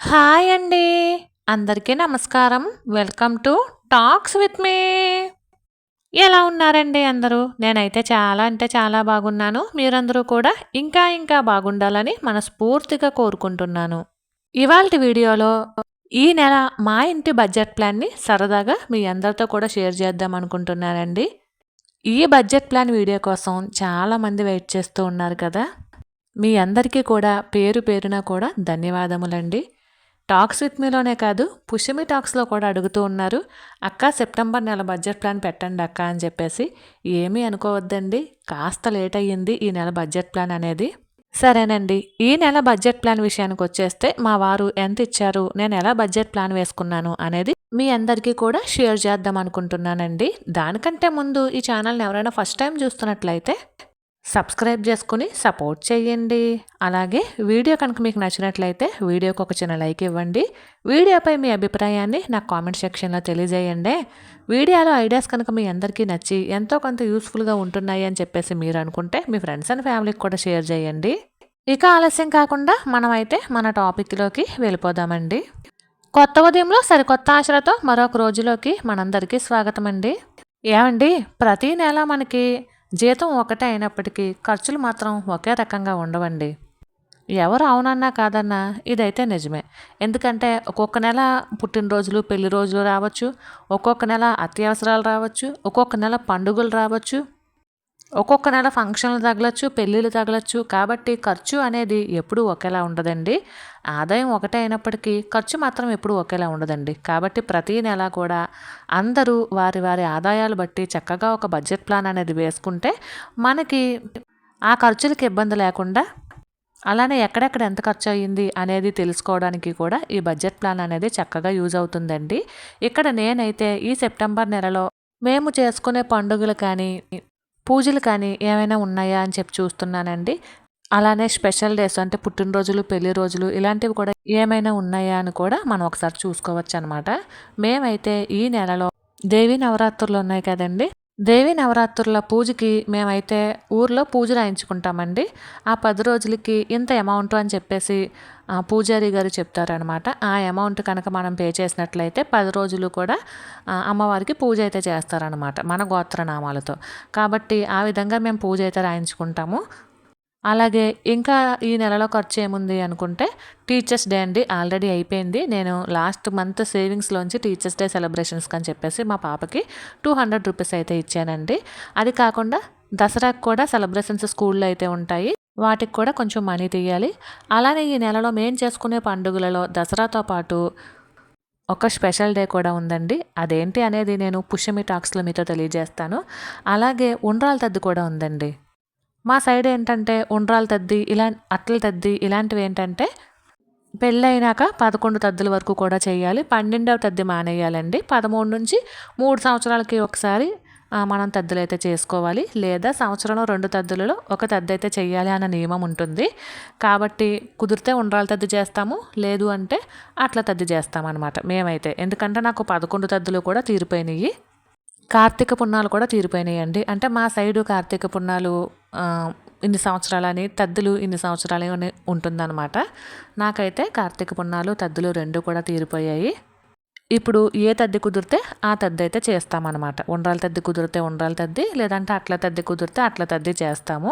Hi అండి. అందరికీ నమస్కారం. Welcome to talks with me. ఎలా ఉన్నారండి అందరూ? నేనైతే చాలా అంటే చాలా బాగున్నాను. మీరందరూ కూడా ఇంకా ఇంకా బాగుండాలని మనస్ఫూర్తిగా కోరుకుంటున్నాను. ఇవాళ వీడియోలో ఈ నెల మా ఇంటి బడ్జెట్ ప్లాన్ని సరదాగా మీ అందరితో కూడా షేర్ చేద్దాం అనుకుంటున్నానండి. ఈ బడ్జెట్ ప్లాన్ వీడియో కోసం చాలామంది వెయిట్ చేస్తూ ఉన్నారు కదా. మీ అందరికీ కూడా పేరు పేరున కూడా ధన్యవాదములండి. టాక్స్ విత్ మీలోనే కాదు పుష్యమి టాక్స్లో కూడా అడుగుతూ ఉన్నారు. అక్క సెప్టెంబర్ నెల బడ్జెట్ ప్లాన్ పెట్టండి అక్క అని చెప్పేసి. ఏమీ అనుకోవద్దండి కాస్త లేట్ అయ్యింది ఈ నెల బడ్జెట్ ప్లాన్ అనేది. సరేనండి ఈ నెల బడ్జెట్ ప్లాన్ విషయానికి వచ్చేస్తే మా వారు ఎంత ఇచ్చారు నేను ఎలా బడ్జెట్ ప్లాన్ వేసుకున్నాను అనేది మీ అందరికీ కూడా షేర్ చేద్దాం అనుకుంటున్నానండి. దానికంటే ముందు ఈ ఛానల్ని ఎవరైనా ఫస్ట్ టైం చూస్తున్నట్లయితే సబ్స్క్రైబ్ చేసుకుని సపోర్ట్ చేయండి. అలాగే వీడియో కనుక మీకు నచ్చినట్లయితే వీడియోకి ఒక చిన్న లైక్ ఇవ్వండి. వీడియోపై మీ అభిప్రాయాన్ని నాకు కామెంట్ సెక్షన్లో తెలియజేయండి. వీడియోలో ఐడియాస్ కనుక మీ అందరికీ నచ్చి ఎంతో కొంత యూస్ఫుల్గా ఉంటున్నాయి అని చెప్పేసి మీరు అనుకుంటే మీ ఫ్రెండ్స్ అండ్ ఫ్యామిలీకి కూడా షేర్ చేయండి. ఇక ఆలస్యం కాకుండా మనమైతే మన టాపిక్లోకి వెళ్ళిపోదామండి. కొత్త ఉదయంలో సరికొత్త ఆశలతో మరొక రోజులోకి మనందరికీ స్వాగతం అండి ఏమండి? ప్రతీ నెల మనకి జీతం ఒకటే అయినప్పటికీ ఖర్చులు మాత్రం ఒకే రకంగా ఉండవండి. ఎవరు అవునన్నా కాదన్నా ఇదైతే నిజమే. ఎందుకంటే ఒక్కొక్క నెల పుట్టినరోజులు పెళ్ళి రోజులు రావచ్చు ఒక్కొక్క నెల అత్యవసరాలు రావచ్చు ఒక్కొక్క నెల పండుగలు రావచ్చు ఒక్కొక్క నెల ఫంక్షన్లు తగలచ్చు పెళ్ళిళ్ళు తగలచ్చు. కాబట్టి ఖర్చు అనేది ఎప్పుడూ ఒకేలా ఉండదండి. ఆదాయం ఒకటే అయినప్పటికీ ఖర్చు మాత్రం ఎప్పుడూ ఒకేలా ఉండదండి. కాబట్టి ప్రతి నెల కూడా అందరూ వారి వారి ఆదాయాలు బట్టి చక్కగా ఒక బడ్జెట్ ప్లాన్ అనేది వేసుకుంటే మనకి ఆ ఖర్చులకు ఇబ్బంది లేకుండా అలానే ఎక్కడెక్కడ ఎంత ఖర్చు అయ్యింది అనేది తెలుసుకోవడానికి కూడా ఈ బడ్జెట్ ప్లాన్ అనేది చక్కగా యూజ్ అవుతుందండి. ఇక్కడ నేనైతే ఈ సెప్టెంబర్ నెలలో మేము చేసుకునే పండుగలు కానీ పూజలు కానీ ఏమైనా ఉన్నాయా అని చెప్పి చూస్తున్నానండి. అలానే స్పెషల్ డేస్ అంటే పుట్టినరోజులు పెళ్ళి రోజులు ఇలాంటివి కూడా ఏమైనా ఉన్నాయా అని కూడా మనం ఒకసారి చూసుకోవచ్చు అనమాట మేమైతే ఈ నెలలో దేవి నవరాత్రులు ఉన్నాయి కదండి. దేవి నవరాత్రుల పూజకి మేమైతే ఊర్లో పూజ రాయించుకుంటామండి. ఆ పది రోజులకి ఇంత అమౌంట్ అని చెప్పేసి పూజారి గారు చెప్తారనమాట ఆ అమౌంట్ కనుక మనం పే చేసినట్లయితే పది రోజులు కూడా అమ్మవారికి పూజ అయితే చేస్తారనమాట మన గోత్రనామాలతో. కాబట్టి ఆ విధంగా మేము పూజ అయితే రాయించుకుంటాము. అలాగే ఇంకా ఈ నెలలో ఖర్చు ఏముంది అనుకుంటే టీచర్స్ డే అండి ఆల్రెడీ అయిపోయింది. నేను లాస్ట్ మంత్ సేవింగ్స్లోంచి టీచర్స్ డే సెలబ్రేషన్స్కి అని చెప్పేసి మా పాపకి టూ హండ్రెడ్ రూపీస్ అయితే ఇచ్చానండి. అది కాకుండా దసరాకు కూడా సెలబ్రేషన్స్ స్కూల్లో అయితే ఉంటాయి. వాటికి కూడా కొంచెం మనీ తీయాలి. అలానే ఈ నెలలో మేము చేసుకునే పండుగలలో దసరాతో పాటు ఒక స్పెషల్ డే కూడా ఉందండి. అదేంటి అనేది నేను పుష్యమి టాక్స్లో మీతో తెలియజేస్తాను. అలాగే ఉండ్రాల తద్ది కూడా ఉందండి. మా సైడ్ ఏంటంటే ఉండ్రాల తద్ది ఇలా అట్ల తద్ది ఇలాంటివి ఏంటంటే పెళ్ళైనాక పదకొండు తద్దుల వరకు కూడా చేయాలి. పన్నెండవ తద్ది మానేయాలండి. పదమూడు నుంచి మూడు సంవత్సరాలకి ఒకసారి మనం తద్దులు అయితే చేసుకోవాలి. లేదా సంవత్సరంలో రెండు తద్దులలో ఒక తద్దు అయితే చేయాలి అన్న నియమం ఉంటుంది. కాబట్టి కుదిరితే ఉండ్రాల తద్ది చేస్తాము. లేదు అంటే అట్లా తద్ది చేస్తామన్నమాట మేమైతే. ఎందుకంటే నాకు పదకొండు తద్దులు కూడా తీరిపోయినాయి కార్తీక పుణ్యాలు కూడా తీరిపోయినాయండి అంటే మా సైడు కార్తీక పుణ్యాలు ఇన్ని సంవత్సరాలని తద్దులు ఇన్ని సంవత్సరాలని ఉంటుందన్నమాట. నాకైతే కార్తీక పుణ్యాలు తద్దులు రెండు కూడా తీరిపోయాయి. ఇప్పుడు ఏ తద్ది కుదిరితే ఆ తద్ది అయితే చేస్తామన్నమాట. ఉండ్రాల తద్ది కుదిరితే ఉండ్రాల తద్ది లేదంటే అట్ల తద్ది కుదిరితే అట్ల తద్ది చేస్తాము.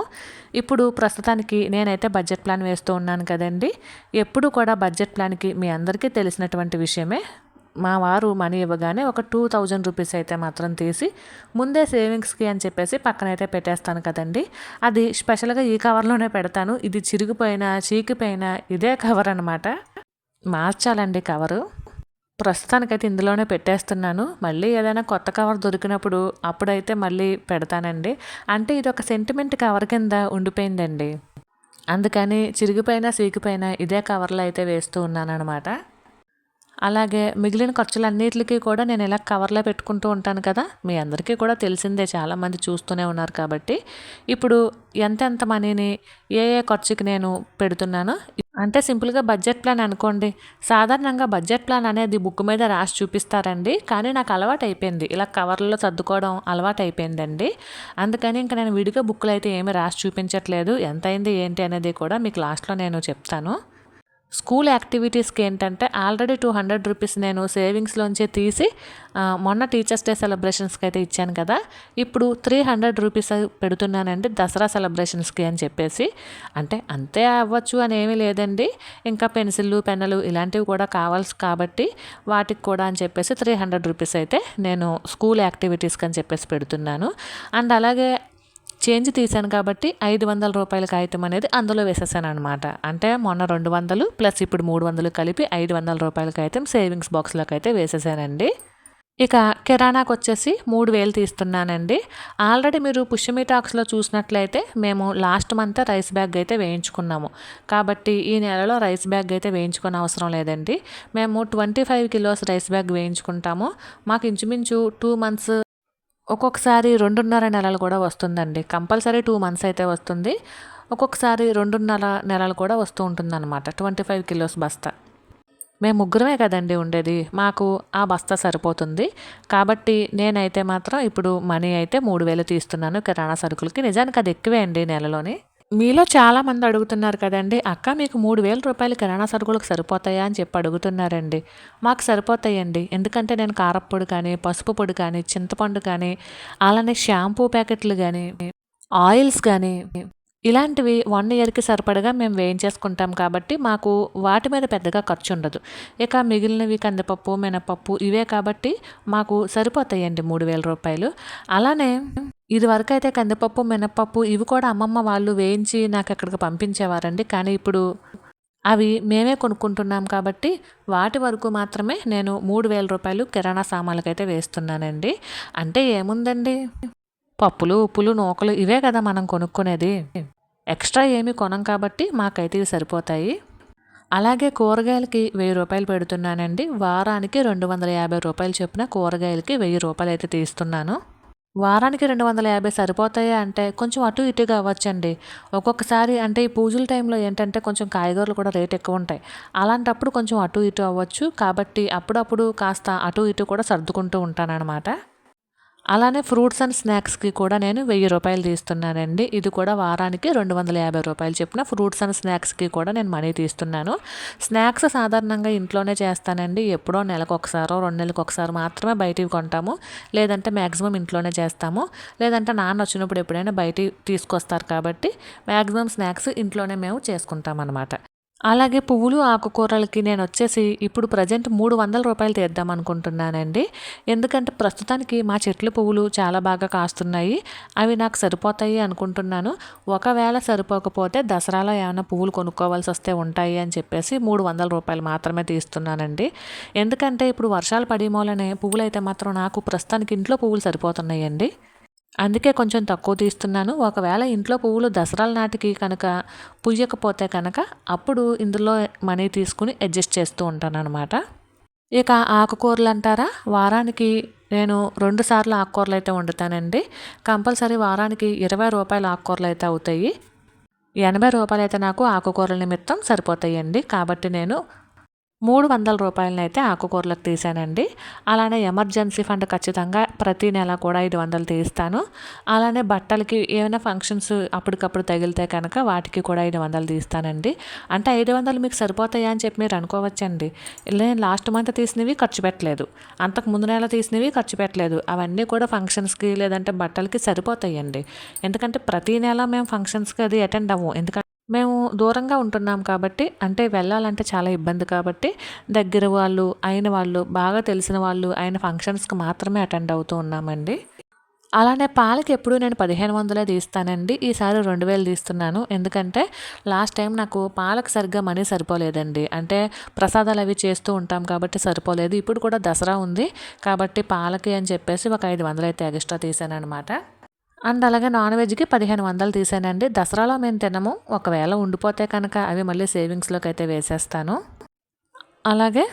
ఇప్పుడు ప్రస్తుతానికి నేనైతే బడ్జెట్ ప్లాన్ వేస్తూ ఉన్నాను కదండి. ఎప్పుడు కూడా బడ్జెట్ ప్లాన్కి మీ అందరికీ తెలిసినటువంటి విషయమే. మా వారు మనీ ఇవ్వగానే ఒక టూ థౌజండ్ రూపీస్ అయితే మాత్రం తీసి ముందే సేవింగ్స్కి అని చెప్పేసి పక్కనైతే పెట్టేస్తాను కదండి. అది స్పెషల్గా ఈ కవర్లోనే పెడతాను. ఇది చిరిగిపోయినా చీకిపోయినా ఇదే కవర్ అనమాట మార్చాలండి కవరు. ప్రస్తుతానికైతే ఇందులోనే పెట్టేస్తున్నాను. మళ్ళీ ఏదైనా కొత్త కవర్ దొరికినప్పుడు అప్పుడైతే మళ్ళీ పెడతానండి. అంటే ఇది ఒక సెంటిమెంట్ కవర్ కింద ఉండిపోయిందండి. అందుకని చిరిగిపోయినా సీకిపోయినా ఇదే కవర్లో అయితే వేస్తూ ఉన్నాను అనమాట అలాగే మిగిలిన ఖర్చులన్నిటికీ కూడా నేను ఇలా కవర్లో పెట్టుకుంటూ ఉంటాను కదా. మీ అందరికీ కూడా తెలిసిందే చాలామంది చూస్తూనే ఉన్నారు కాబట్టి. ఇప్పుడు ఎంతెంత మనీని ఏ ఏ ఖర్చుకి నేను పెడుతున్నాను? అంటే సింపుల్గా బడ్జెట్ ప్లాన్ అనుకోండి. సాధారణంగా బడ్జెట్ ప్లాన్ అనేది బుక్ మీద రాసి చూపిస్తారండి. కానీ నాకు అలవాటు అయిపోయింది. ఇలా కవర్లలో సర్దుకోవడం అలవాటు అయిపోయిందండి. అందుకని ఇంకా నేను విడిగా బుక్లు అయితే ఏమీ రాసి చూపించట్లేదు. ఎంత అయింది ఏంటి అనేది కూడా మీకు లాస్ట్లో నేను చెప్తాను. స్కూల్ యాక్టివిటీస్కి ఏంటంటే ఆల్రెడీ టూ హండ్రెడ్ రూపీస్ నేను సేవింగ్స్లోంచి తీసి మొన్న టీచర్స్ డే సెలబ్రేషన్స్కి అయితే ఇచ్చాను కదా. ఇప్పుడు త్రీ హండ్రెడ్ రూపీస్ పెడుతున్నానండి దసరా సెలబ్రేషన్స్కి అని చెప్పేసి. అంటే అంతే అవ్వచ్చు అని ఏమీ లేదండి. ఇంకా పెన్సిళ్ళు పెన్నులు ఇలాంటివి కూడా కావాల్సి కాబట్టి వాటికి కూడా అని చెప్పేసి త్రీ హండ్రెడ్ రూపీస్ అయితే నేను స్కూల్ యాక్టివిటీస్కి అని చెప్పేసి పెడుతున్నాను. అండ్ అలాగే చేంజ్ తీశాను కాబట్టి ఐదు వందల రూపాయల కాగితం అనేది అందులో వేసేసాను అనమాట అంటే మొన్న రెండు వందలు ప్లస్ ఇప్పుడు మూడు వందలు కలిపి ఐదు వందల రూపాయల కాగితం సేవింగ్స్ బాక్స్లోకి అయితే వేసేసానండి. ఇక కిరాణాకు వచ్చేసి మూడు వేలు తీస్తున్నానండి. ఆల్రెడీ మీరు పుష్యమి టాక్స్లో చూసినట్లయితే మేము లాస్ట్ మంత్ రైస్ బ్యాగ్ అయితే వేయించుకున్నాము. కాబట్టి ఈ నెలలో రైస్ బ్యాగ్ అయితే వేయించుకునే అవసరం లేదండి. మేము twenty five kilos rice bag వేయించుకుంటాము. మాకు ఇంచుమించు టూ మంత్స్ ఒక్కొక్కసారి రెండున్నర నెలలు కూడా వస్తుందండి. కంపల్సరీ టూ మంత్స్ అయితే వస్తుంది. ఒక్కొక్కసారి రెండున్నర నెలలు కూడా వస్తూ ఉంటుందన్నమాట. ట్వంటీ ఫైవ్ కిలోస్ బస్తా. మేము ముగ్గురమే కదండి ఉండేది. మాకు ఆ బస్తా సరిపోతుంది. కాబట్టి నేనైతే మాత్రం ఇప్పుడు మనీ అయితే మూడు వేలు తీస్తున్నాను. కిరాణా సరుకులకి. నిజానికి అది ఎక్కువే అండి నెలలోని. మీలో చాలామంది అడుగుతున్నారు కదండి అక్క మీకు మూడు వేల రూపాయలు కిరాణా సరుకులకు సరిపోతాయా? అని చెప్పి అడుగుతున్నారండి. మాకు సరిపోతాయండి. ఎందుకంటే నేను కారప్పొడి కానీ పసుపు పొడి కానీ చింతపండు కానీ అలానే షాంపూ ప్యాకెట్లు కానీ ఆయిల్స్ కానీ ఇలాంటివి వన్ ఇయర్కి సరిపడగా మేము వేయించేసుకుంటాం కాబట్టి మాకు వాటి మీద పెద్దగా ఖర్చు ఉండదు ఇక మిగిలినవి కందిపప్పు మినపప్పు ఇవే కాబట్టి మాకు సరిపోతాయండి మూడు వేల రూపాయలు. అలానే ఇది వరకు అయితే కందిపప్పు మినపప్పు ఇవి కూడా అమ్మమ్మ వాళ్ళు వేయించి నాకు అక్కడికి పంపించేవారండి. కానీ ఇప్పుడు అవి మేమే కొనుక్కుంటున్నాం కాబట్టి వాటి వరకు మాత్రమే నేను మూడు వేల రూపాయలు కిరాణా సామాన్లకైతే వేస్తున్నానండి. అంటే ఏముందండి? పప్పులు ఉప్పులు నూకలు ఇవే కదా మనం కొనుక్కునేది. ఎక్స్ట్రా ఏమి కొనం కాబట్టి మాకైతే ఇవి సరిపోతాయి. అలాగే కూరగాయలకి వెయ్యి రూపాయలు పెడుతున్నానండి. వారానికి రెండు వందల యాభై రూపాయలు చొప్పున కూరగాయలకి వెయ్యి రూపాయలు అయితే తీస్తున్నాను. వారానికి రెండు వందల యాభై సరిపోతాయా అంటే కొంచెం అటు ఇటుగా అవ్వచ్చండి. ఒక్కొక్కసారి అంటే ఈ పూజల టైంలో ఏంటంటే కొంచెం కాయగూరలు కూడా రేట్ ఎక్కువ ఉంటాయి. అలాంటప్పుడు కొంచెం అటు ఇటు అవ్వచ్చు. కాబట్టి అప్పుడప్పుడు కాస్త అటు ఇటు కూడా సర్దుకుంటూ ఉంటానన్నమాట. అలానే ఫ్రూట్స్ అండ్ స్నాక్స్కి కూడా నేను వెయ్యి రూపాయలు తీస్తున్నానండి. ఇది కూడా వారానికి రెండు వందల యాభై రూపాయలు చెప్పిన ఫ్రూట్స్ అండ్ స్నాక్స్కి కూడా నేను మనీ తీస్తున్నాను. స్నాక్స్ సాధారణంగా ఇంట్లోనే చేస్తానండి. ఎప్పుడో నెలకు ఒకసారో రెండు నెలలకు ఒకసారి మాత్రమే బయటికి కొంటాము. లేదంటే మ్యాక్సిమం ఇంట్లోనే చేస్తాము. లేదంటే నాన్న వచ్చినప్పుడు ఎప్పుడైనా బయట తీసుకొస్తారు కాబట్టి మ్యాక్సిమం స్నాక్స్ ఇంట్లోనే మేము చేసుకుంటాం అనమాట అలాగే పువ్వులు ఆకుకూరలకి నేను వచ్చేసి ఇప్పుడు ప్రజెంట్ మూడు వందల రూపాయలు తీద్దాం అనుకుంటున్నానండి. ఎందుకంటే ప్రస్తుతానికి మా చెట్ల పువ్వులు చాలా బాగా కాస్తున్నాయి. అవి నాకు సరిపోతాయి అనుకుంటున్నాను. ఒకవేళ సరిపోకపోతే దసరాలో ఏమైనా పువ్వులు కొనుక్కోవాల్సి వస్తే ఉంటాయి అని చెప్పేసి మూడు వందల రూపాయలు మాత్రమే తీస్తున్నానండి. ఎందుకంటే ఇప్పుడు వర్షాలు పడి మూలనే పువ్వులు అయితే మాత్రం నాకు ప్రస్తుతానికి ఇంట్లో పువ్వులు సరిపోతున్నాయండి. అందుకే కొంచెం తక్కువ తీస్తున్నాను. ఒకవేళ ఇంట్లో పువ్వులు దసరాల నాటికి కనుక పుయ్యకపోతే కనుక అప్పుడు ఇందులో మనీ తీసుకుని అడ్జస్ట్ చేస్తూ ఉంటాను అనమాట ఇక ఆకుకూరలు అంటారా? వారానికి నేను రెండు సార్లు ఆకుకూరలు అయితే వండుతానండి. కంపల్సరీ వారానికి ఇరవై రూపాయల ఆకుకూరలు అయితే అవుతాయి. ఎనభై రూపాయలు అయితే నాకు ఆకుకూరల నిమిత్తం సరిపోతాయండి. కాబట్టి నేను మూడు వందల రూపాయలని అయితే ఆకుకూరలకు తీసానండి అలానే ఎమర్జెన్సీ ఫండ్ ఖచ్చితంగా ప్రతి నెల కూడా ఐదు వందలు తీస్తాను. అలానే బట్టలకి ఏమైనా ఫంక్షన్స్ అప్పటికప్పుడు తగిలితే కనుక వాటికి కూడా ఐదు వందలు తీస్తానండి. అంటే ఐదు వందలు మీకు సరిపోతాయా అని చెప్పి మీరు అనుకోవచ్చండి. నేను లాస్ట్ మంత్ తీసినవి ఖర్చు పెట్టలేదు. అంతకు ముందు నెల తీసినవి ఖర్చు పెట్టలేదు. అవన్నీ కూడా ఫంక్షన్స్కి లేదంటే బట్టలకి సరిపోతాయండి. ఎందుకంటే ప్రతి నెల మేము ఫంక్షన్స్కి అది అటెండ్ అవ్వం ఎందుకంటే మేము దూరంగా ఉంటున్నాం కాబట్టి అంటే వెళ్ళాలంటే చాలా ఇబ్బంది కాబట్టి దగ్గర వాళ్ళు అయిన వాళ్ళు బాగా తెలిసిన వాళ్ళు అయిన ఫంక్షన్స్కి మాత్రమే అటెండ్ అవుతూ ఉన్నామండి. అలానే పాలకి ఎప్పుడు నేను పదిహేను వందలే తీస్తానండి. ఈసారి రెండు వేలు తీస్తున్నాను. ఎందుకంటే లాస్ట్ టైం నాకు పాలకు సరిగ్గా మనీ సరిపోలేదండి. అంటే ప్రసాదాలు అవి చేస్తూ ఉంటాం కాబట్టి సరిపోలేదు. ఇప్పుడు కూడా దసరా ఉంది. కాబట్టి పాలకి అని చెప్పేసి ఒక ఐదు వందలు అయితే ఎక్స్ట్రా తీసాను అనమాట అండ్ అలాగే నాన్ వెజ్కి పదిహేను వందలు తీసానండి. దసరాలో మేము తినము. ఒకవేళ ఉండిపోతే కనుక అవి మళ్ళీ సేవింగ్స్లోకి అయితే వేసేస్తాను. అలాగే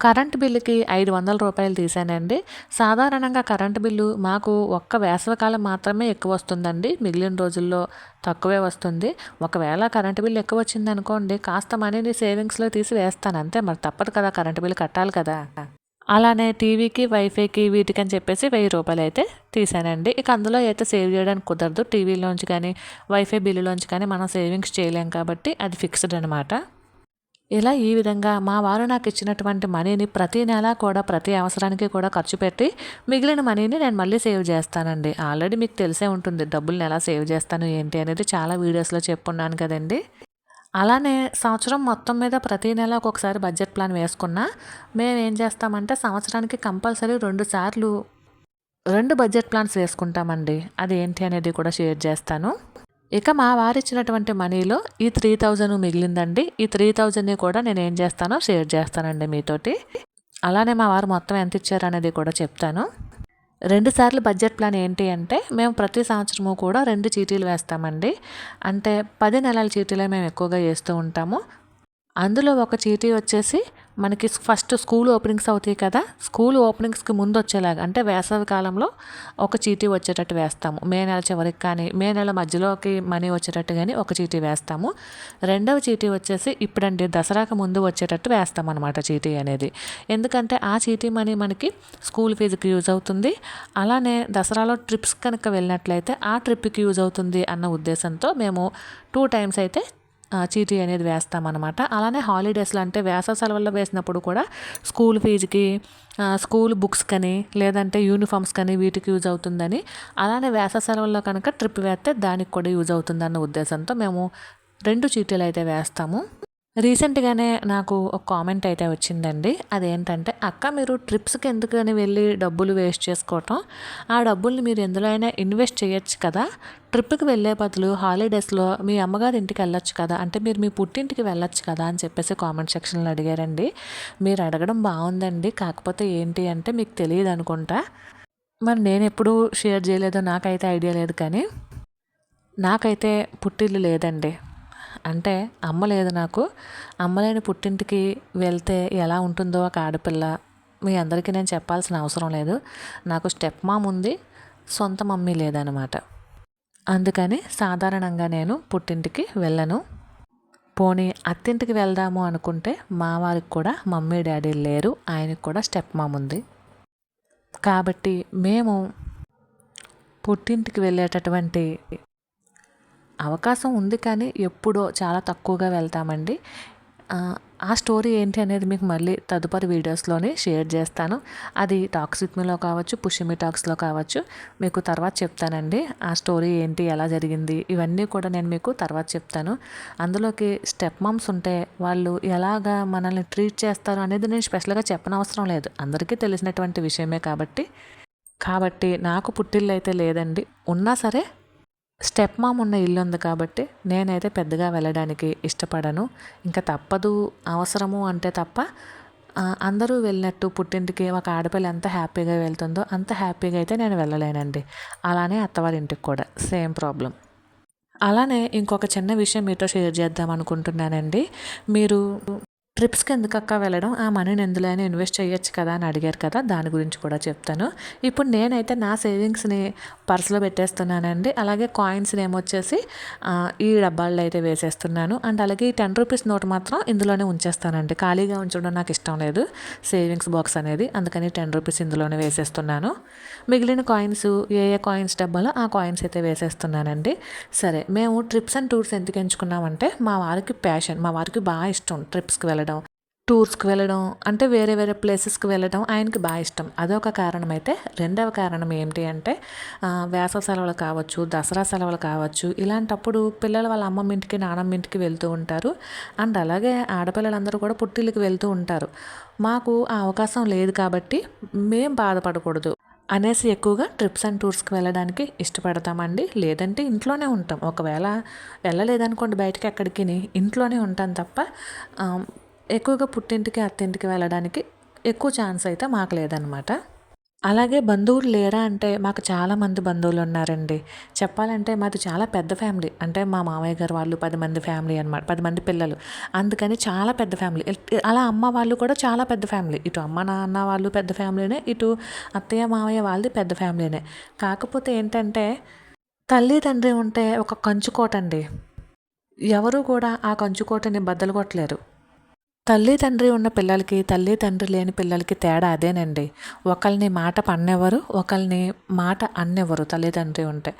కరెంట్ బిల్లుకి ఐదు వందల రూపాయలు తీసానండి. సాధారణంగా కరెంట్ బిల్లు మాకు ఒక్క వేసవికాలం మాత్రమే ఎక్కువ వస్తుందండి. మిగిలిన రోజుల్లో తక్కువే వస్తుంది. ఒకవేళ కరెంట్ బిల్లు ఎక్కువ వచ్చింది అనుకోండి కాస్త మనీని సేవింగ్స్లో తీసి వేస్తాను. అంతే మరి తప్పదు కదా కరెంట్ బిల్లు కట్టాలి కదా. అలానే టీవీకి వైఫైకి వీటికి అని చెప్పేసి వెయ్యి రూపాయలు అయితే తీసానండి ఇక అందులో అయితే సేవ్ చేయడానికి కుదరదు. టీవీలోంచి కానీ వైఫై బిల్లులోంచి కానీ మనం సేవింగ్స్ చేయలేం కాబట్టి అది ఫిక్స్డ్ అనమాట ఇలా ఈ విధంగా మా వారు నాకు ఇచ్చినటువంటి మనీని ప్రతి నెల కూడా ప్రతి అవసరానికి కూడా ఖర్చు పెట్టి మిగిలిన మనీని నేను మళ్ళీ సేవ్ చేస్తానండి. ఆల్రెడీ మీకు తెలిసే ఉంటుంది డబ్బులు ఎలా సేవ్ చేస్తాను ఏంటి అనేది చాలా వీడియోస్లో చెప్పున్నాను కదండి. అలానే సంవత్సరం మొత్తం మీద ప్రతి నెల ఒక్కొక్కసారి బడ్జెట్ ప్లాన్ వేసుకున్నా మేము ఏం చేస్తామంటే సంవత్సరానికి కంపల్సరీ రెండు సార్లు రెండు బడ్జెట్ ప్లాన్స్ వేసుకుంటామండి. అది ఏంటి అనేది కూడా షేర్ చేస్తాను. ఇక మా వారు ఇచ్చినటువంటి మనీలో ఈ త్రీ థౌజండ్ మిగిలిందండి. ఈ త్రీ థౌజండ్ని కూడా నేను ఏం చేస్తానో షేర్ చేస్తానండి మీతోటి. అలానే మా వారు మొత్తం ఎంత ఇచ్చారనేది కూడా చెప్తాను. రెండు సార్లు బడ్జెట్ ప్లాన్ ఏంటి అంటే మేము ప్రతి సంవత్సరము కూడా రెండు చీటీలు వేస్తామండి. అంటే పది నెలల చీటీలే మేము ఎక్కువగా వేస్తూ ఉంటాము. అందులో ఒక చీటీ వచ్చేసి మనకి ఫస్ట్ స్కూల్ ఓపెనింగ్స్ అవుతాయి కదా స్కూల్ ఓపెనింగ్స్కి ముందు వచ్చేలాగా అంటే వేసవి కాలంలో ఒక చీటీ వచ్చేటట్టు వేస్తాము. మే నెల చివరికి కానీ మే నెల మధ్యలోకి మనీ వచ్చేటట్టు కానీ ఒక చీటీ వేస్తాము. రెండవ చీటీ వచ్చేసి ఇప్పుడండి దసరాకు ముందు వచ్చేటట్టు వేస్తాం అనమాట చీటీ అనేది. ఎందుకంటే ఆ చీటీ మనీ మనకి స్కూల్ ఫీజుకి యూజ్ అవుతుంది. అలానే దసరాలో ట్రిప్స్ కనుక వెళ్ళినట్లయితే ఆ ట్రిప్కి యూజ్ అవుతుంది అన్న ఉద్దేశంతో మేము టూ టైమ్స్ అయితే చీటీ అనేది వేస్తామన్నమాట. అలానే హాలిడేస్లో అంటే వేసవ సెలవుల్లో వేసినప్పుడు కూడా స్కూల్ ఫీజుకి స్కూల్ బుక్స్ కానీ లేదంటే యూనిఫామ్స్ కానీ వీటికి యూజ్ అవుతుందని. అలానే వేసవ సెలవుల్లో కనుక ట్రిప్ వేస్తే దానికి కూడా యూజ్ అవుతుందన్న ఉద్దేశంతో మేము రెండు చీటీలు అయితే వేస్తాము. రీసెంట్గానే నాకు ఒక కామెంట్ అయితే వచ్చిందండి. అదేంటంటే అక్క మీరు ట్రిప్స్కి ఎందుకని వెళ్ళి డబ్బులు వేస్ట్ చేసుకోవటం? ఆ డబ్బుల్ని మీరు ఎందులో అయినా ఇన్వెస్ట్ చేయొచ్చు కదా? ట్రిప్కి వెళ్ళే బదులు హాలిడేస్లో మీ అమ్మగారి ఇంటికి వెళ్ళొచ్చు కదా? అంటే మీరు మీ పుట్టింటికి వెళ్ళొచ్చు కదా? అని చెప్పేసి కామెంట్ సెక్షన్లో అడిగారండి. మీరు అడగడం బాగుందండి. కాకపోతే ఏంటి అంటే మీకు తెలియదు అనుకుంటా. మరి నేను ఎప్పుడూ షేర్ చేయలేదో. నాకైతే ఐడియా లేదు కానీ నాకైతే పుట్టిల్లు లేదండి. అంటే అమ్మ లేదు నాకు. అమ్మ లేని పుట్టింటికి వెళ్తే ఎలా ఉంటుందో ఒక ఆడపిల్ల మీ అందరికీ నేను చెప్పాల్సిన అవసరం లేదు. నాకు స్టెప్ మామ్ ఉంది సొంత మమ్మీ లేదనమాట. అందుకని సాధారణంగా నేను పుట్టింటికి వెళ్ళను. పోనీ అత్తింటికి వెళ్దాము అనుకుంటే మా వారికి కూడా మమ్మీ డాడీ లేరు ఆయనకు కూడా స్టెప్ మామ్ ఉంది. కాబట్టి మేము పుట్టింటికి వెళ్ళేటటువంటి అవకాశం ఉంది కానీ ఎప్పుడో చాలా తక్కువగా వెళ్తామండి. ఆ స్టోరీ ఏంటి అనేది మీకు మళ్ళీ తదుపరి వీడియోస్లోనే షేర్ చేస్తాను. అది టాక్స్ మీలో కావచ్చు పుషిమి టాక్స్లో కావచ్చు. మీకు తర్వాత చెప్తానండి. ఆ స్టోరీ ఏంటి ఎలా జరిగింది ఇవన్నీ కూడా నేను మీకు తర్వాత చెప్తాను. అందులోకి స్టెప్ మమ్స్ ఉంటే వాళ్ళు ఎలాగా మనల్ని ట్రీట్ చేస్తారు అనేది నేను స్పెషల్గా చెప్పనవసరం లేదు. అందరికీ తెలిసినటువంటి విషయమే కాబట్టి. కాబట్టి నాకు పుట్టిల్లు అయితే లేదండి. ఉన్నా సరే స్టెప్ మామ్ ఉన్న ఇల్లు ఉంది కాబట్టి నేనైతే పెద్దగా వెళ్ళడానికి ఇష్టపడను. ఇంకా తప్పదు అవసరము అంటే తప్ప అందరూ వెళ్ళినట్టు పుట్టింటికి ఒక ఆడపిల్ల ఎంత హ్యాపీగా వెళ్తుందో అంత హ్యాపీగా అయితే నేను వెళ్ళలేనండి. అలానే అత్తవారింటికి కూడా సేమ్ ప్రాబ్లం. అలానే ఇంకొక చిన్న విషయం మీతో షేర్ చేద్దాం అనుకుంటున్నానండి. మీరు ట్రిప్స్కి ఎందుకక్క వెళ్ళడం? ఆ మనీని ఎందులోనే ఇన్వెస్ట్ చేయొచ్చు కదా అని అడిగారు కదా దాని గురించి కూడా చెప్తాను. ఇప్పుడు నేనైతే నా సేవింగ్స్ని పర్సులో పెట్టేస్తున్నానండి. అలాగే కాయిన్స్ని ఏమొచ్చేసి ఈ డబ్బాల్లో అయితే వేసేస్తున్నాను. అండ్ అలాగే ఈ టెన్ రూపీస్ నోట్ మాత్రం ఇందులోనే ఉంచేస్తానండి. ఖాళీగా ఉంచడం నాకు ఇష్టం లేదు సేవింగ్స్ బాక్స్ అనేది. అందుకని టెన్ రూపీస్ ఇందులోనే వేసేస్తున్నాను. మిగిలిన కాయిన్స్ ఏ ఏ కాయిన్స్ డబ్బాలో ఆ కాయిన్స్ అయితే వేసేస్తున్నానండి. సరే మేము ట్రిప్స్ అండ్ టూర్స్ ఎందుకు ఎంచుకున్నామంటే మా వారికి ప్యాషన్ మా వారికి బాగా ఇష్టం ట్రిప్స్కి వెళ్ళడం. వెళ్ళడం టూర్స్కి వెళ్ళడం అంటే వేరే వేరే ప్లేసెస్కి వెళ్ళడం ఆయనకి బాగా ఇష్టం. అదొక కారణం అయితే రెండవ కారణం ఏంటి అంటే వేసవ సెలవులు కావచ్చు దసరా సెలవులు కావచ్చు ఇలాంటప్పుడు పిల్లలు వాళ్ళ అమ్మమ్మ ఇంటికి నానమ్మ ఇంటికి వెళ్తూ ఉంటారు. అండ్ అలాగే ఆడపిల్లలందరూ కూడా పుట్టిళ్ళకి వెళ్తూ ఉంటారు. మాకు ఆ అవకాశం లేదు కాబట్టి మేం బాధపడకూడదు అనేసి ఎక్కువగా ట్రిప్స్ అండ్ టూర్స్కి వెళ్ళడానికి ఇష్టపడతామండి. లేదంటే ఇంట్లోనే ఉంటాం. ఒకవేళ వెళ్ళలేదనుకోండి బయటకి ఎక్కడికి ఇంట్లోనే ఉంటాం తప్ప ఎక్కువగా పుట్టింటికి అత్తింటికి వెళ్ళడానికి ఎక్కువ ఛాన్స్ అయితే మాకు లేదనమాట అలాగే బంధువులు లేరా అంటే మాకు చాలా మంది బంధువులు ఉన్నారండి. చెప్పాలంటే మాది చాలా పెద్ద ఫ్యామిలీ. అంటే మా మామయ్య గారు వాళ్ళు పది మంది ఫ్యామిలీ అనమాట పది మంది పిల్లలు. అందుకని చాలా పెద్ద ఫ్యామిలీ. అలా అమ్మ వాళ్ళు కూడా చాలా పెద్ద ఫ్యామిలీ. ఇటు అమ్మ నాన్న వాళ్ళు పెద్ద ఫ్యామిలీనే ఇటు అత్తయ్య మామయ్య వాళ్ళది పెద్ద ఫ్యామిలీనే. కాకపోతే ఏంటంటే తల్లి తండ్రి ఉంటే ఒక కంచుకోటండి. ఎవరు కూడా ఆ కంచుకోటని బద్దలు కొట్టలేరు. తల్లి తండ్రి ఉన్న పిల్లలకి తల్లి తండ్రి లేని పిల్లలకి తేడా అదేనండి. ఒకరిని మాట పన్నెవరు ఒకరిని మాట అన్నెవరు తల్లిదండ్రి ఉంటే.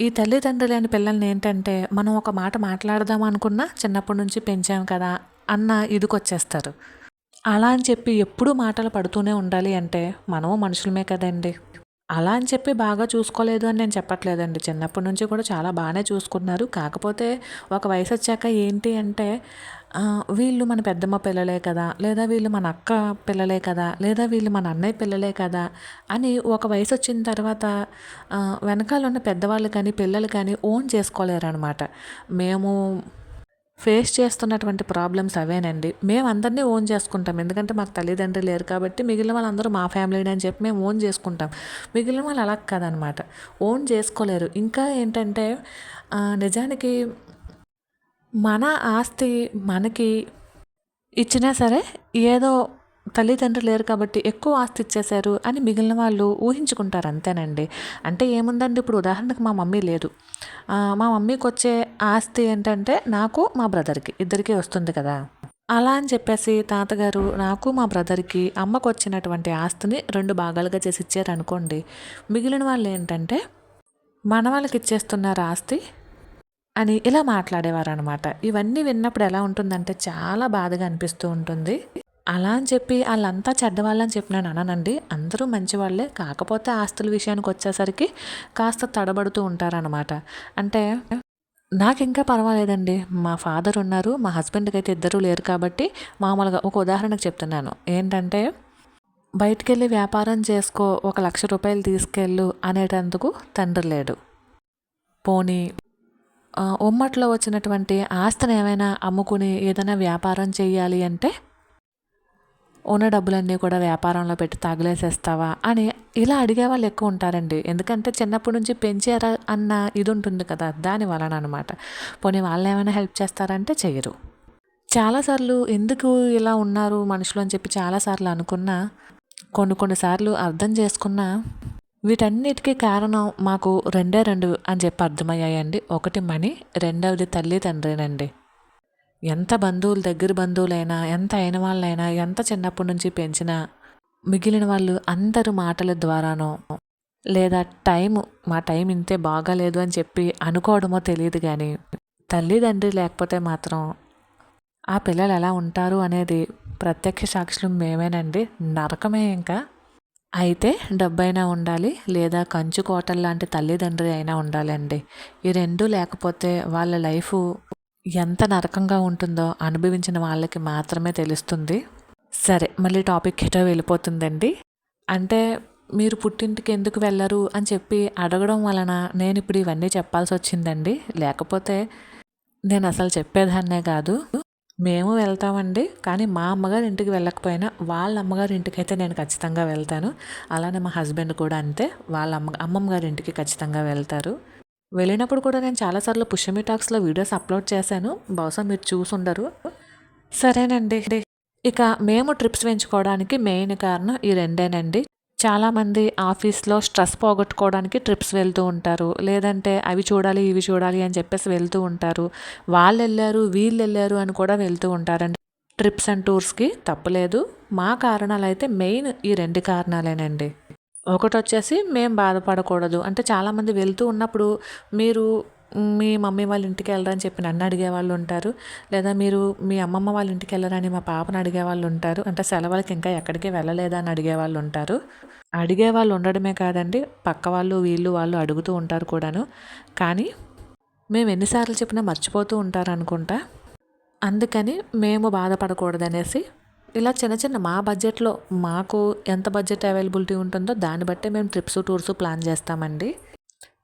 ఈ తల్లిదండ్రి లేని పిల్లల్ని ఏంటంటే మనం ఒక మాట మాట్లాడదాం అనుకున్నా చిన్నప్పటి నుంచి పెంచాం కదా అన్న ఇదికొచ్చేస్తారు. అలా అని చెప్పి ఎప్పుడూ మాటలు పడుతూనే ఉండాలి అంటే మనము మనుషులమే కదండి. అలా అని చెప్పి బాగా చూసుకోలేదు అని నేను చెప్పట్లేదండి. చిన్నప్పటి నుంచి కూడా చాలా బాగానే చూసుకున్నారు కాకపోతే ఒక వయసు వచ్చాక ఏంటి అంటే వీళ్ళు మన పెద్దమ్మ పిల్లలే కదా లేదా వీళ్ళు మన అక్క పిల్లలే కదా లేదా వీళ్ళు మన అన్నయ్య పిల్లలే కదా అని ఒక వయసు వచ్చిన తర్వాత వెనకాల ఉన్న పెద్దవాళ్ళు కానీ పిల్లలు కానీ ఓన్ చేసుకోలేరు అనమాట మేము ఫేస్ చేస్తున్నటువంటి ప్రాబ్లమ్స్ అవేనండి. మేమందరినీ ఓన్ చేసుకుంటాం. ఎందుకంటే మాకు తల్లిదండ్రులు లేరు కాబట్టి మిగిలిన వాళ్ళందరూ మా ఫ్యామిలీని అని చెప్పి మేము ఓన్ చేసుకుంటాం. మిగిలిన వాళ్ళు అలా కాదనమాట. ఓన్ చేసుకోలేరు. ఇంకా ఏంటంటే నిజానికి మన ఆస్తి మనకి ఇచ్చినా సరే ఏదో తల్లిదండ్రులు లేరు కాబట్టి ఎక్కువ ఆస్తి ఇచ్చేశారు అని మిగిలిన వాళ్ళు ఊహించుకుంటారు అంతేనండి. అంటే ఏముందండి? ఇప్పుడు ఉదాహరణకు మా మమ్మీ లేదు. మా మమ్మీకి వచ్చే ఆస్తి ఏంటంటే నాకు మా బ్రదర్కి ఇద్దరికీ వస్తుంది కదా. అలా అని చెప్పేసి తాతగారు నాకు మా బ్రదర్కి అమ్మకు వచ్చినటువంటి ఆస్తిని రెండు భాగాలుగా చేసి ఇచ్చారు అనుకోండి. మిగిలిన వాళ్ళు ఏంటంటే మన వాళ్ళకి ఇచ్చేస్తున్నారు ఆస్తి అని ఇలా మాట్లాడేవారు అనమాట ఇవన్నీ విన్నప్పుడు ఎలా ఉంటుందంటే చాలా బాధగా అనిపిస్తూ ఉంటుంది. అలా అని చెప్పి వాళ్ళంతా చెడ్డవాళ్ళని చెప్పి నేను అననండి. అందరూ మంచివాళ్ళే. కాకపోతే ఆస్తుల విషయానికి వచ్చేసరికి కాస్త తడబడుతూ ఉంటారనమాట అంటే నాకు ఇంకా పర్వాలేదండి. మా ఫాదర్ ఉన్నారు. మా హస్బెండ్కి అయితే ఇద్దరూ లేరు కాబట్టి మామూలుగా ఒక ఉదాహరణకు చెప్తున్నాను. ఏంటంటే బయటకెళ్ళి వ్యాపారం చేసుకో ఒక లక్ష రూపాయలు తీసుకెళ్ళు అనేటందుకు తండ్రి లేడు. పోనీ ఉమ్మట్లో వచ్చినటువంటి ఆస్తిని ఏమైనా అమ్ముకుని ఏదైనా వ్యాపారం చేయాలి అంటే ఉన్న డబ్బులన్నీ కూడా వ్యాపారంలో పెట్టి తగిలేసేస్తావా అని ఇలా అడిగే వాళ్ళు ఎక్కువ ఉంటారండి. ఎందుకంటే చిన్నప్పటి నుంచి పెంచారా అన్న ఇది ఉంటుంది కదా దాని వలన అనమాట పోనీ వాళ్ళు ఏమైనా హెల్ప్ చేస్తారంటే చేయరు చాలాసార్లు ఎందుకు ఇలా ఉన్నారు మనుషులు అని చెప్పి చాలాసార్లు అనుకున్నా కొన్ని కొన్నిసార్లు అర్థం చేసుకున్నా వీటన్నిటికీ కారణం మాకు రెండే రెండు అని చెప్పి అర్థమయ్యాయండి. ఒకటి మనీ రెండవది తల్లి తండ్రినండి ఎంత బంధువులు దగ్గర బంధువులైనా ఎంత అయిన వాళ్ళైనా ఎంత చిన్నప్పటి నుంచి పెంచినా మిగిలిన వాళ్ళు అందరు మాటల ద్వారానో లేదా టైం మా టైం ఇంతే బాగాలేదు అని చెప్పి అనుకోవడమో తెలియదు కానీ తల్లిదండ్రి లేకపోతే మాత్రం ఆ పిల్లలు ఎలా ఉంటారు అనేది ప్రత్యక్ష సాక్షులు మేమేనండి. నరకమే ఇంకా. అయితే డబ్బైనా ఉండాలి లేదా కంచు కోటల్ లాంటి తల్లిదండ్రి అయినా ఉండాలండి. ఈ రెండు లేకపోతే వాళ్ళ లైఫ్ ఎంత నరకంగా ఉంటుందో అనుభవించిన వాళ్ళకి మాత్రమే తెలుస్తుంది. సరే మళ్ళీ టాపిక్ ఎటో వెళ్ళిపోతుందండి. అంటే మీరు పుట్టింటికి ఎందుకు వెళ్ళరు అని చెప్పి అడగడం వలన నేను ఇప్పుడు ఇవన్నీ చెప్పాల్సి వచ్చిందండి. లేకపోతే నేను అసలు చెప్పేదాన్నే కాదు. మేము వెళ్తామండి కానీ మా అమ్మగారి ఇంటికి వెళ్ళకపోయినా వాళ్ళ అమ్మగారి ఇంటికి అయితే నేను ఖచ్చితంగా వెళ్తాను. అలానే మా హస్బెండ్ కూడా అంతే వాళ్ళ అమ్మ అమ్మమ్మ గారి ఇంటికి ఖచ్చితంగా వెళ్తారు. వెళ్ళినప్పుడు కూడా నేను చాలాసార్లు పుష్యమి టాక్స్లో వీడియోస్ అప్లోడ్ చేశాను. బహుశా మీరు చూసుండరు. సరేనండి. ఇక మేము ట్రిప్స్ పెంచుకోవడానికి మెయిన్ కారణం ఈ రెండేనండి. చాలామంది ఆఫీస్లో స్ట్రెస్ పోగొట్టుకోవడానికి ట్రిప్స్ వెళ్తూ ఉంటారు. లేదంటే అవి చూడాలి ఇవి చూడాలి అని చెప్పేసి వెళ్తూ ఉంటారు. వాళ్ళు వెళ్ళారు వీళ్ళు వెళ్ళారు అని కూడా వెళ్తూ ఉంటారండి. ట్రిప్స్ అండ్ టూర్స్కి తప్పలేదు. మా కారణాలు అయితే మెయిన్ ఈ రెండు కారణాలేనండి. ఒకటి వచ్చేసి మేము బాధపడకూడదు. అంటే చాలామంది వెళ్తూ ఉన్నప్పుడు మీరు మీ మమ్మీ వాళ్ళ ఇంటికి వెళ్ళరని చెప్పి నన్ను అడిగే వాళ్ళు ఉంటారు. లేదా మీరు మీ అమ్మమ్మ వాళ్ళ ఇంటికి వెళ్ళరని మా పాపను అడిగే వాళ్ళు ఉంటారు. అంటే సెలవులకి ఇంకా ఎక్కడికి వెళ్ళలేదా అని అడిగే వాళ్ళు ఉంటారు. అడిగే వాళ్ళు ఉండడమే కాదండి పక్క వాళ్ళు వీళ్ళు వాళ్ళు అడుగుతూ ఉంటారు కూడాను. కానీ మేము ఎన్నిసార్లు చెప్పినా మర్చిపోతూ ఉంటారు అనుకుంటా అందుకని మేము బాధపడకూడదనేసి ఇలా చిన్న చిన్న మా బడ్జెట్లో మాకు ఎంత బడ్జెట్ అవైలబిలిటీ ఉంటుందో దాన్ని బట్టే మేము ట్రిప్స్ టూర్స్ ప్లాన్ చేస్తామండి.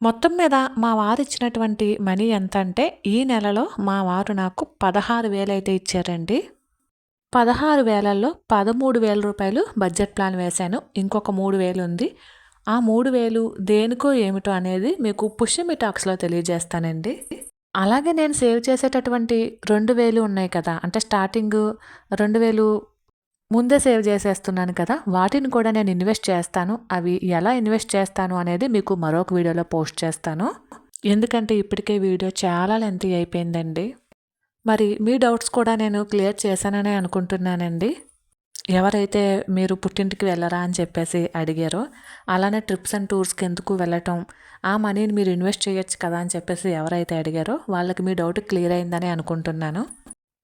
మొత్తం మీద మా వారు ఇచ్చినటువంటి మనీ ఎంత అంటే ఈ నెలలో మా వారు నాకు పదహారు వేలు అయితే ఇచ్చారండి. పదహారు వేలల్లో పదమూడు వేల రూపాయలు బడ్జెట్ ప్లాన్ వేశాను. ఇంకొక మూడు వేలు ఉంది. ఆ మూడు వేలు దేనికో ఏమిటో అనేది మీకు పుష్యమి టాక్స్లో తెలియజేస్తానండి. అలాగే నేను సేవ్ చేసేటటువంటి రెండు వేలు ఉన్నాయి కదా అంటే స్టార్టింగ్ రెండు వేలు ముందే సేవ్ చేసేస్తున్నాను కదా వాటిని కూడా నేను ఇన్వెస్ట్ చేస్తాను. అవి ఎలా ఇన్వెస్ట్ చేస్తాను అనేది మీకు మరొక వీడియోలో పోస్ట్ చేస్తాను. ఎందుకంటే ఇప్పటికే వీడియో చాలా లెంతీ అయిపోయిందండి. మరి మీ డౌట్స్ కూడా నేను క్లియర్ చేశాననే అనుకుంటున్నానండి. ఎవరైతే మీరు పుట్టింటికి వెళ్ళరా అని చెప్పేసి అడిగారో అలానే ట్రిప్స్ అండ్ టూర్స్కి ఎందుకు వెళ్ళటం ఆ మనీని మీరు ఇన్వెస్ట్ చేయొచ్చు కదా అని చెప్పేసి ఎవరైతే అడిగారో వాళ్ళకి మీ డౌట్ క్లియర్ అయిందని అనుకుంటున్నాను.